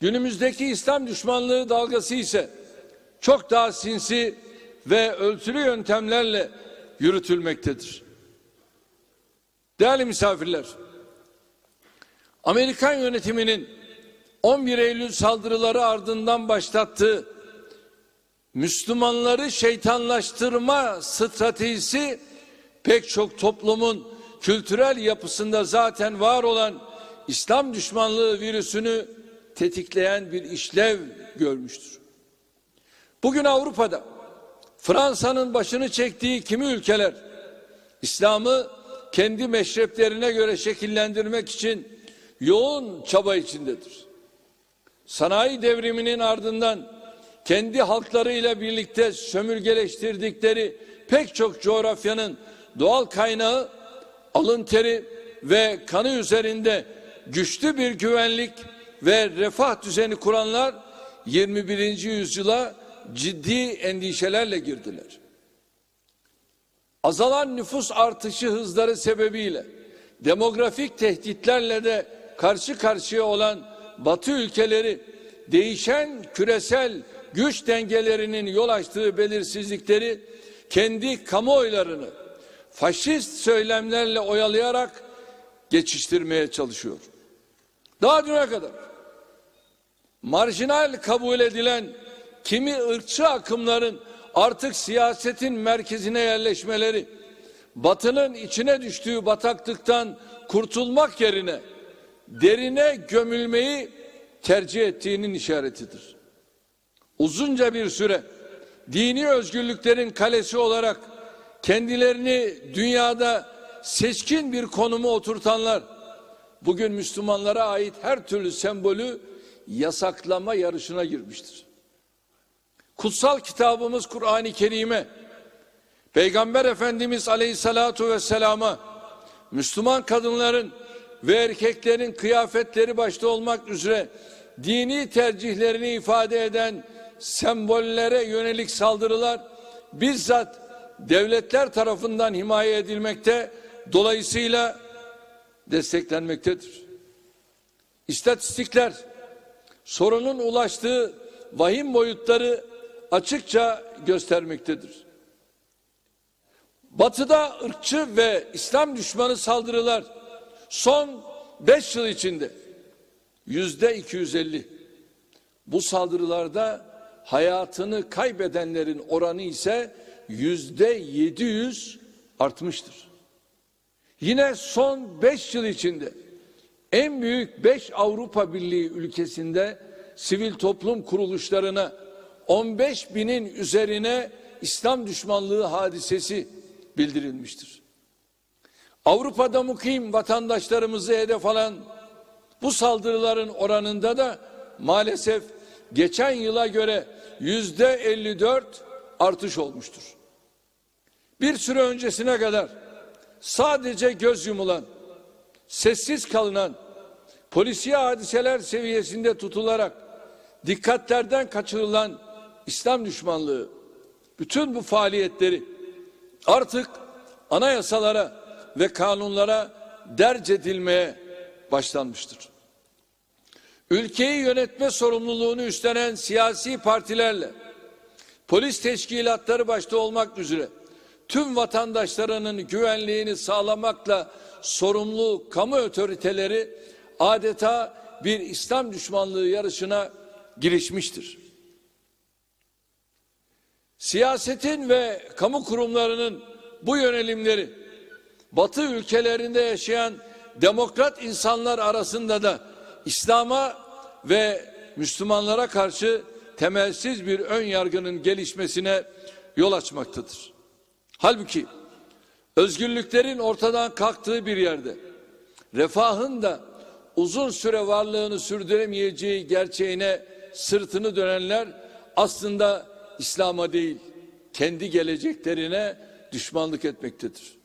Günümüzdeki İslam düşmanlığı dalgası ise çok daha sinsi ve ölçülü yöntemlerle yürütülmektedir. Değerli misafirler, Amerikan yönetiminin 11 Eylül saldırıları ardından başlattığı Müslümanları şeytanlaştırma stratejisi pek çok toplumun kültürel yapısında zaten var olan İslam düşmanlığı virüsünü tetikleyen bir işlev görmüştür. Bugün Avrupa'da Fransa'nın başını çektiği kimi ülkeler İslam'ı kendi meşreplerine göre şekillendirmek için yoğun çaba içindedir. Sanayi devriminin ardından kendi halklarıyla birlikte sömürgeleştirdikleri pek çok coğrafyanın doğal kaynağı alın teri ve kanı üzerinde güçlü bir güvenlik ve refah düzeni kuranlar 21. yüzyıla ciddi endişelerle girdiler. Azalan nüfus artışı hızları sebebiyle demografik tehditlerle de karşı karşıya olan Batı ülkeleri değişen küresel güç dengelerinin yol açtığı belirsizlikleri kendi kamuoylarını faşist söylemlerle oyalayarak geçiştirmeye çalışıyor. Daha düne kadar marjinal kabul edilen kimi ırkçı akımların artık siyasetin merkezine yerleşmeleri, batının içine düştüğü bataklıktan kurtulmak yerine derine gömülmeyi tercih ettiğinin işaretidir. Uzunca bir süre dini özgürlüklerin kalesi olarak kendilerini dünyada seçkin bir konuma oturtanlar bugün Müslümanlara ait her türlü sembolü yasaklama yarışına girmiştir. Kutsal kitabımız Kur'an-ı Kerim'e Peygamber Efendimiz Aleyhisselatu Vesselam'a Müslüman kadınların ve erkeklerin kıyafetleri başta olmak üzere dini tercihlerini ifade eden sembollere yönelik saldırılar bizzat devletler tarafından himaye edilmekte dolayısıyla desteklenmektedir. İstatistikler sorunun ulaştığı vahim boyutları açıkça göstermektedir. Batı'da ırkçı ve İslam düşmanı saldırılar son 5 yıl içinde yüzde 250. Bu saldırılarda hayatını kaybedenlerin oranı ise yüzde 700 artmıştır. Yine son 5 yıl içinde en büyük 5 Avrupa Birliği ülkesinde sivil toplum kuruluşlarına 15 binin üzerine İslam düşmanlığı hadisesi bildirilmiştir. Avrupa'da mukim vatandaşlarımızı hedef alan bu saldırıların oranında da maalesef geçen yıla göre yüzde 54 artış olmuştur. Bir süre öncesine kadar sadece göz yumulan, sessiz kalınan, polisiye hadiseler seviyesinde tutularak dikkatlerden kaçırılan İslam düşmanlığı bütün bu faaliyetleri artık anayasalara ve kanunlara derc edilmeye başlanmıştır. Ülkeyi yönetme sorumluluğunu üstlenen siyasi partilerle polis teşkilatları başta olmak üzere tüm vatandaşlarının güvenliğini sağlamakla sorumlu kamu otoriteleri adeta bir İslam düşmanlığı yarışına girişmiştir. Siyasetin ve kamu kurumlarının bu yönelimleri Batı ülkelerinde yaşayan demokrat insanlar arasında da İslam'a ve Müslümanlara karşı temelsiz bir ön yargının gelişmesine yol açmaktadır. Halbuki özgürlüklerin ortadan kalktığı bir yerde refahın da uzun süre varlığını sürdüremeyeceği gerçeğine sırtını dönenler aslında İslam'a değil kendi geleceklerine düşmanlık etmektedir.